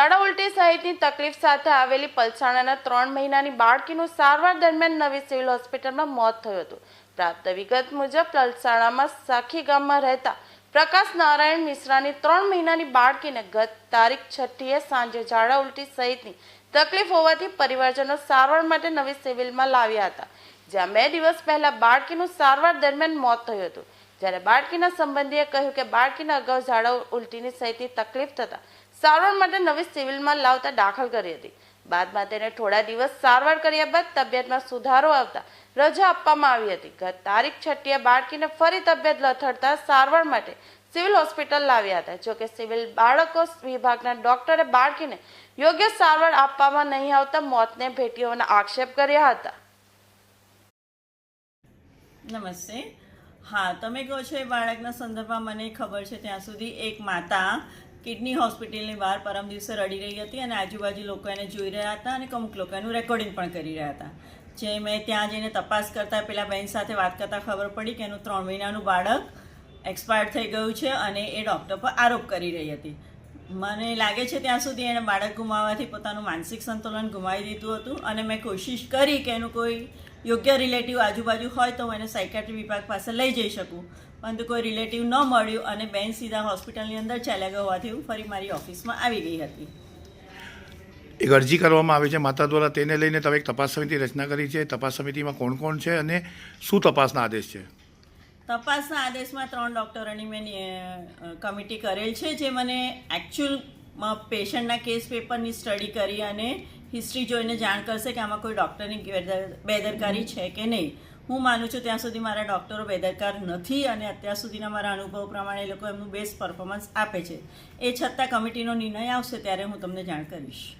સહિતની તકલીફ સાથે આવેલી પલસાણાના ત્રણ મહિનાની બાળકીનું સારવાર દરમિયાન નવી સિવિલ હોસ્પિટલમાં મોત થયું હતું. પ્રાપ્ત વિગત મુજબ, પલસાણામાં સાખી ગામમાં રહેતા પ્રકાશ નારાયણ મિશ્રાની ત્રણ મહિનાની બાળકીને ગત તારીખ છઠ્ઠીએ સાંજે ઝાડા ઉલટી સહિતની તકલીફ હોવાથી પરિવારજનો સારવાર માટે નવી સિવિલમાં લાવ્યા હતા, જ્યાં બે દિવસ પહેલા બાળકીનું સારવાર દરમિયાન મોત થયું હતું. જ્યારે બાળકીના સંબંધીએ કહ્યું કે બાળકીને અગાઉ ઝાડા ઉલટીની સહિતની તકલીફ થતા સારવાર માટે નવી સિવિલમાં લાવતા દાખલ કરી હતી. બાદમાં તેને થોડા દિવસ સારવાર કર્યા બાદ તબિયતમાં સુધારો આવતા રજા આપવામાં આવી હતી. ગત તારીખ છઠ્ઠીએ બાળકીને ફરી તબિયત લથડતા સારવાર માટે સિવિલ હોસ્પિટલ લાવ્યા હતા. જોકે સિવિલ બાળકો વિભાગના ડોક્ટરે બાળકીને યોગ્ય સારવાર આપવામાં નહીં આવતા મોતને ભેટી હોવાના આક્ષેપ કર્યા હતા. નમસ્તે. હા, તમે કહો છો એ બાળકના સંદર્ભમાં મને ખબર છે ત્યાં સુધી એક માતા કિડની હોસ્પિટલની બહાર પરમ દિવસે રડી રહી હતી અને આજુબાજુ લોકો એને જોઈ રહ્યા હતા અને અમુક લોકો એનું રેકોર્ડિંગ પણ કરી રહ્યા હતા. જે મેં ત્યાં જઈને તપાસ કરતાં પેલા બેન સાથે વાત કરતાં ખબર પડી કે એનું ત્રણ મહિનાનું બાળક એક્સપાયર્ડ થઈ ગયું છે અને એ ડૉક્ટર પર આરોપ કરી રહી હતી. મને લાગે છે ત્યાં સુધી એણે બાળક ગુમાવવાથી પોતાનું માનસિક સંતુલન ગુમાવી દીધું હતું અને મેં કોશિશ કરી કે એનું કોઈ યોગ્ય રિલેટિવ આજુબાજુ હોય તો હું એને સાયકાટ્રી વિભાગ પાસે લઈ જઈ શકું. પરંતુ કોઈ રિલેટિવ ન મળ્યું અને બેન સીધા હોસ્પિટલની અંદર ચાલ્યા ગયા હોવાથી હું ફરી મારી ઓફિસમાં આવી ગઈ હતી. એક અરજી કરવામાં આવે છે. માતા દ્વારા તેને લઈને તમે એક તપાસ સમિતિ રચના કરી છે. તપાસ સમિતિમાં કોણ કોણ છે અને શું તપાસના આદેશ છે? તપાસના આદેશમાં ત્રણ ડૉક્ટરોની મેં કમિટી કરેલ છે જે મને એકચ્યુઅલ પેશન્ટના કેસ પેપરની સ્ટડી કરી અને હિસ્ટ્રી જોઈને જાણ કરશે કે આમાં કોઈ ડૉક્ટરની બેદર- બેદરકારી છે કે નહીં. હું માનું છું ત્યાં સુધી મારા ડૉક્ટરો બેદરકાર નથી અને અત્યાર સુધીના મારા અનુભવ પ્રમાણે એ લોકો એમનું બેસ્ટ પરફોર્મન્સ આપે છે. એ છતાં કમિટીનો નિર્ણય આવશે ત્યારે હું તમને જાણ કરીશ.